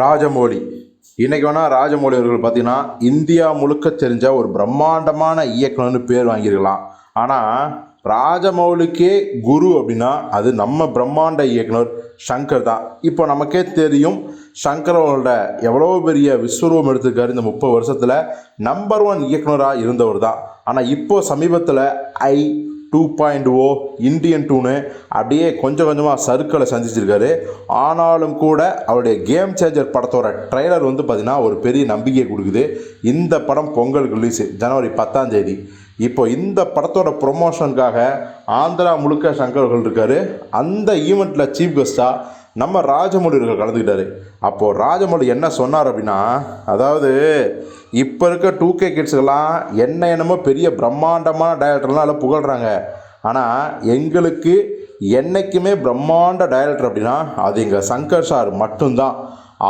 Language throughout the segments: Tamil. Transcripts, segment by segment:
ராஜமௌழி இன்றைக்கி வேணால் ராஜமௌழி அவர்கள் பார்த்திங்கன்னா இந்தியா முழுக்க தெரிஞ்ச ஒரு பிரம்மாண்டமான இயக்குனர்னு பேர் வாங்கியிருக்கலாம். ஆனால் ராஜமௌலிக்கே குரு அப்படின்னா அது நம்ம பிரம்மாண்ட இயக்குனர் சங்கர் தான். இப்போ நமக்கே தெரியும் சங்கர் அவர்களோட எவ்வளோ பெரிய விஸ்வரூபம் எடுத்திருக்காரு இந்த முப்பது வருஷத்தில் நம்பர் ஒன் இயக்குனராக இருந்தவர் தான். ஆனால் இப்போ சமீபத்தில் I two point O Indian டூனு அப்படியே கொஞ்சம் கொஞ்சமாக சருக்களை சந்திச்சிருக்காரு. ஆனாலும் கூட அவருடைய கேம் சேஞ்சர் படத்தோட ட்ரெய்லர் வந்து பார்த்திங்கன்னா ஒரு பெரிய நம்பிக்கை கொடுக்குது. இந்த படம் பொங்கலுக்கு ரிலீஸ் ஜனவரி பத்தாம் தேதி. இப்போ இந்த படத்தோட ப்ரொமோஷனுக்காக ஆந்திரா முழுக்க சங்கர்கள் இருக்காரு. அந்த ஈவெண்ட்டில் சீஃப் கெஸ்ட்டாக நம்ம ராஜமௌழி இருக்க கலந்துக்கிட்டாரு. அப்போது ராஜமௌழி என்ன சொன்னார் அப்படின்னா அதாவது இப்போ இருக்க டூ கே கிட்ஸுக்கெல்லாம் என்ன என்னமோ பெரிய பிரம்மாண்டமான டைரக்டர்லாம் எல்லாம் புகழ்கிறாங்க ஆனால் எங்களுக்கு என்றைக்குமே பிரம்மாண்ட டைரக்டர் அப்படின்னா அது எங்கள் சங்கர் சார் மட்டும்தான்.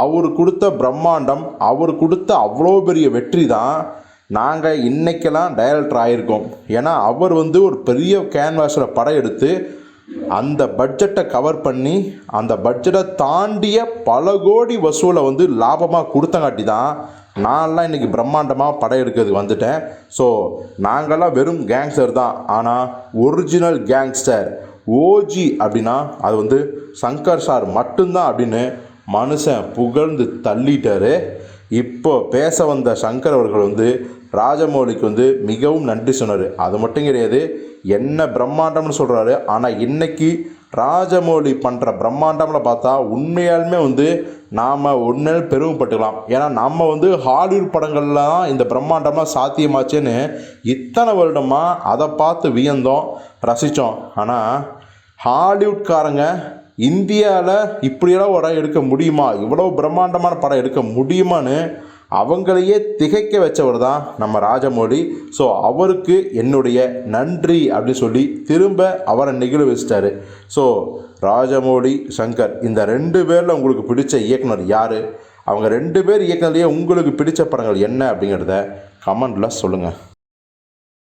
அவர் கொடுத்த பிரம்மாண்டம் அவர் கொடுத்த அவ்வளோ பெரிய வெற்றி தான் நாங்கள் இன்றைக்கெல்லாம் டைரக்டர் ஆகியிருக்கோம் ஏன்னா அவர் வந்து ஒரு பெரிய கேன்வாஸில் படம் எடுத்து அந்த பட்ஜெட்டை கவர் பண்ணி அந்த பட்ஜெட்டை தாண்டிய பல கோடி வசூலை வந்து லாபமாக கொடுத்தங்காட்டி தான் நான்லாம் இன்றைக்கி பிரம்மாண்டமாக படையெடுக்கிறதுக்கு வந்துட்டேன். ஸோ நாங்கள்லாம் வெறும் கேங்ஸ்டர் தான். ஆனால் ஒரிஜினல் கேங்ஸ்டர் ஓஜி அப்படின்னா அது வந்து சங்கர் சார் மட்டும்தான் அப்படின்னு மனுஷன் புகழ்ந்து தள்ளிட்டாரு. இப்போ பேச வந்த சங்கர் அவர்கள் வந்து ராஜமௌலிக்கு வந்து மிகவும் நன்றி சொன்னார். அது மட்டும் கிடையாது என்ன பிரம்மாண்டம்னு சொல்கிறாரு ஆனால் இன்றைக்கி ராஜமௌலி பண்ணுற பிரம்மாண்டம்ல பார்த்தா உண்மையாலுமே வந்து நாம் ஒன்று பெருமைப்பட்டுக்கலாம் ஏன்னா நம்ம வந்து ஹாலிவுட் படங்களில் தான் இந்த பிரம்மாண்டமாக சாத்தியமாச்சுன்னு இத்தனை வருடமாக அதை பார்த்து வியந்தோம் ரசித்தோம் ஆனால் ஹாலிவுட்காரங்க இந்தியாவில் இப்படியெல்லாம் ஒரு படம் எடுக்க முடியுமா? இவ்வளோ பிரம்மாண்டமான படம் எடுக்க முடியுமான்னு அவங்களையே திகைக்க வச்சவர் தான் நம்ம ராஜமௌழி ஸோ அவருக்கு என்னுடைய நன்றி அப்படின்னு சொல்லி திரும்ப அவரை நெகிழ வச்சிட்டாரு. ஸோ ராஜமௌழி சங்கர் இந்த ரெண்டு பேரில் உங்களுக்கு பிடிச்ச இயக்குனர் யார்? அவங்க ரெண்டு பேர் இயக்குனர்லேயே உங்களுக்கு பிடிச்ச படங்கள் என்ன அப்படிங்கிறத கமெண்டில் சொல்லுங்கள்